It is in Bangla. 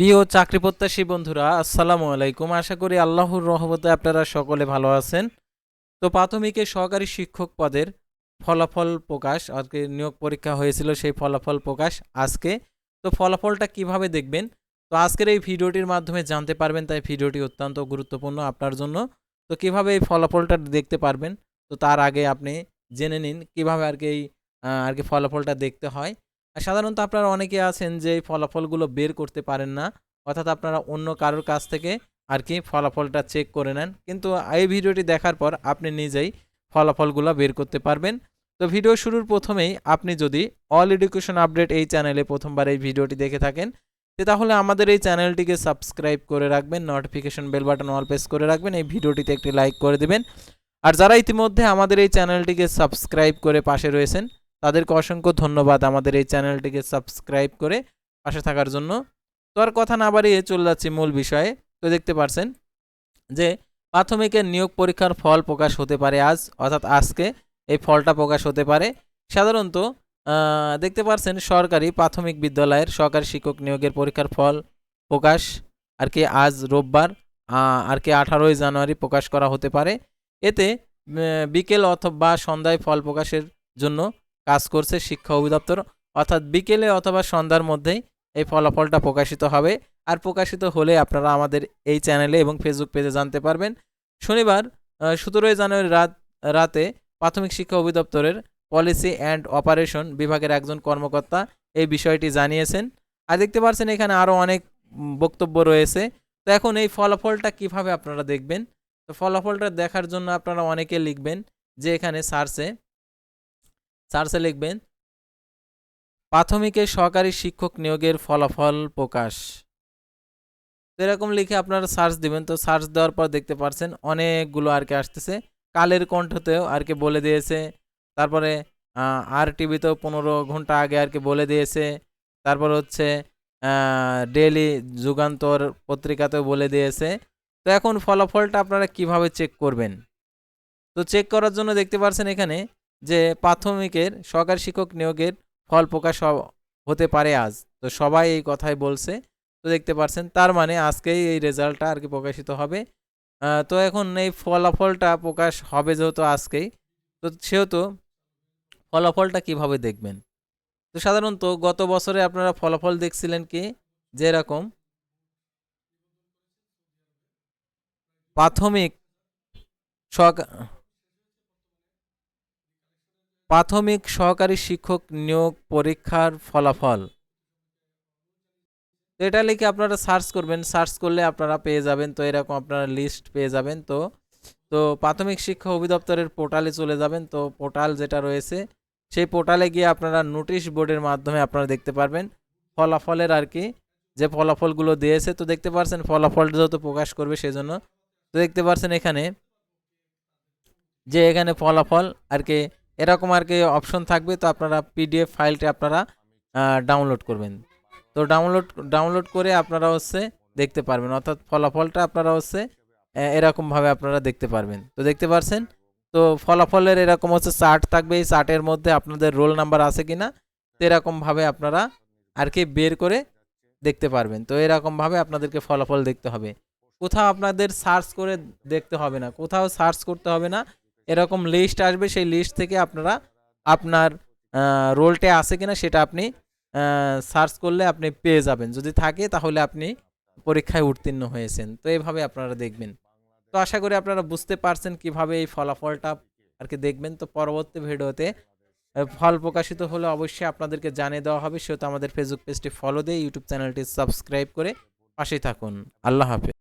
প্রিয় চাকরি প্রত্যাশী বন্ধুরা, আসসালামু আলাইকুম। আশা করি আল্লাহর রহমতে আপনারা সকলে ভালো আছেন। তো প্রাথমিকে সহকারী শিক্ষক পদের ফলাফল প্রকাশ, আজকে নিয়োগ পরীক্ষা হয়েছিল সেই ফলাফল প্রকাশ আজকে। তো ফলাফলটা কীভাবে দেখবেন? তো আজকের এই ভিডিওটির মাধ্যমে জানতে পারবেন, তাই ভিডিওটি অত্যন্ত গুরুত্বপূর্ণ আপনার জন্য। তো কীভাবে এই ফলাফলটা দেখতে পারবেন? তো তার আগে আপনি জেনে নিন কীভাবে আর কি এই আর কি ফলাফলটা দেখতে হয়। সাধারণত আপনারা অনেকে আছেন যে এই ফলাফলগুলো বের করতে পারেন না, অর্থাৎ আপনারা অন্য কারোর কাছ থেকে আর কি ফলাফলটা চেক করে নেন। কিন্তু এই ভিডিওটি দেখার পর আপনি নিজেই ফলাফলগুলো বের করতে পারবেন। তো ভিডিও শুরুর প্রথমেই আপনি যদি অল এডুকেশন আপডেট এই চ্যানেলে প্রথমবার এই ভিডিওটি দেখে থাকেন তাহলে আমাদের এই চ্যানেলটিকে সাবস্ক্রাইব করে রাখবেন notification bell button all press করে রাখবেন, এই ভিডিওটিতে একটি লাইক করে দেবেন। আর যারা ইতিমধ্যে আমাদের এই চ্যানেলটিকে সাবস্ক্রাইব করে পাশে রয়েছেন তাদেরকে অসংখ্য ধন্যবাদ আমাদের এই চ্যানেলটিকে সাবস্ক্রাইব করে পাশে থাকার জন্য। তো আর কথা না বাড়িয়ে চলে যাচ্ছি মূল বিষয়ে। তো দেখতে পারছেন যে প্রাথমিকের নিয়োগ পরীক্ষার ফল প্রকাশ হতে পারে আজ, অর্থাৎ আজকে এই ফলটা প্রকাশ হতে পারে। সাধারণত দেখতে পারছেন সরকারি প্রাথমিক বিদ্যালয়ের সরকারি শিক্ষক নিয়োগের পরীক্ষার ফল প্রকাশ, আর কি আজ রোববার আর কি আঠারোই জানুয়ারি প্রকাশ করা হতে পারে। এতে বিকেল অথবা সন্ধ্যায় ফল প্রকাশের জন্য কাজ করছে শিক্ষা অধিদপ্তর। অর্থাৎ বিকেলে অথবা সন্ধ্যার মধ্যেই এই ফলাফলটা প্রকাশিত হবে। আর প্রকাশিত হলে আপনারা আমাদের এই চ্যানেলে এবং ফেসবুক পেজে জানতে পারবেন। শনিবার সতেরোই জানুয়ারি রাত, রাতে প্রাথমিক শিক্ষা অধিদপ্তরের পলিসি অ্যান্ড অপারেশন বিভাগের একজন কর্মকর্তা এই বিষয়টি জানিয়েছেন। আর দেখতে পাচ্ছেন এখানে আরও অনেক বক্তব্য রয়েছে। তো এখন এই ফলাফলটা কীভাবে আপনারা দেখবেন? তো ফলাফলটা দেখার জন্য আপনারা অনেকে লিখবেন যে এখানে সার্চে সার্চে লিখবেন, প্রাথমিকের সহকারী শিক্ষক নিয়োগের ফলাফল প্রকাশ। এরকম লিখে আপনারা সার্চ দিবেন, তো সার্চ দেওয়ার পর দেখতে পাচ্ছেন অনেকগুলো আর কি আসতেছে। কালের কণ্ঠতেও আর কি বলে দিয়েছে, তারপরে আর টিভিতেও পনেরো ঘণ্টা আগে আর কি বলে দিয়েছে, তারপর হচ্ছে ডেলি যুগান্তর পত্রিকাতেও বলে দিয়েছে। তো এখন ফলাফলটা আপনারা কীভাবে চেক করবেন? তো চেক করার জন্য দেখতে পাচ্ছেন এখানে যে প্রাথমিকের সরকারি শিক্ষক নিয়োগের ফল প্রকাশ হতে পারে আজ। তো সবাই এই কথাই বলছে। তো দেখতে পাচ্ছেন, তার মানে আজকেই এই রেজাল্টটা আর কি প্রকাশিত হবে। তো এখন এই ফলাফলটা প্রকাশ হবে যেহেতু আজকেই, তো সেহেতু ফলাফলটা কীভাবে দেখবেন? তো সাধারণত গত বছরে আপনারা ফলাফল দেখছিলেন কি? যেরকম প্রাথমিক প্রাথমিক সহকারী শিক্ষক নিয়োগ পরীক্ষার ফলাফল। তো এটা লিখে আপনারা সার্চ করবেন, সার্চ করলে আপনারা পেয়ে যাবেন। তো এরকম আপনারা লিস্ট পেয়ে যাবেন। তো তো প্রাথমিক শিক্ষা অধিদপ্তরের পোর্টালে চলে যাবেন। তো পোর্টাল যেটা রয়েছে, সেই পোর্টালে গিয়ে আপনারা নোটিশ বোর্ডের মাধ্যমে আপনারা দেখতে পারবেন ফলাফলের আর কি, যে ফলাফলগুলো দিয়েছে। তো দেখতে পারছেন ফলাফল যেহেতু প্রকাশ করবে সেজন্য। তো দেখতে পারছেন এখানে যে এখানে ফলাফল আর কি এরকম আর কি অপশন থাকবে, তো আপনারা পিডিএফ ফাইলটা আপনারা ডাউনলোড করবেন। তো ডাউনলোড ডাউনলোড করে আপনারা হচ্ছে দেখতে পারবেন। অর্থাৎ ফলাফলটা আপনারা হচ্ছে এরকমভাবে আপনারা দেখতে পারবেন। তো দেখতে পারছেন? তো ফলাফলের এরকম হচ্ছে চার্ট থাকবে। এই চার্টের মধ্যে আপনাদের রোল নাম্বার আছে কিনা, তো এরকমভাবে আপনারা আর কি বের করে দেখতে পারবেন। তো এরকমভাবে আপনাদেরকে ফলাফল দেখতে হবে। কোথাও আপনাদের সার্চ করে দেখতে হবে না। কোথাও সার্চ করতে হবে না। এরকম লিস্ট আসবে, সেই লিস্ট থেকে আপনারা আপনার রোলটা আছে কিনা সেটা আপনি সার্চ করলে আপনি পেয়ে যাবেন। যদি থাকে তাহলে আপনি পরীক্ষায় উত্তীর্ণ হয়েছেন। তো এইভাবে আপনারা দেখবেন। তো আশা করি আপনারা বুঝতে পারছেন কীভাবে এই ফলাফলটা আর কি দেখবেন। তো পরবর্তী ভিডিওতে ফল প্রকাশিত হলে অবশ্যই আপনাদেরকে জানিয়ে দেওয়া হবে। সেহেতু আমাদের ফেসবুক পেজটি ফলো দিয়ে ইউটিউব চ্যানেলটি সাবস্ক্রাইব করে পাশেই থাকুন। আল্লাহ হাফেজ।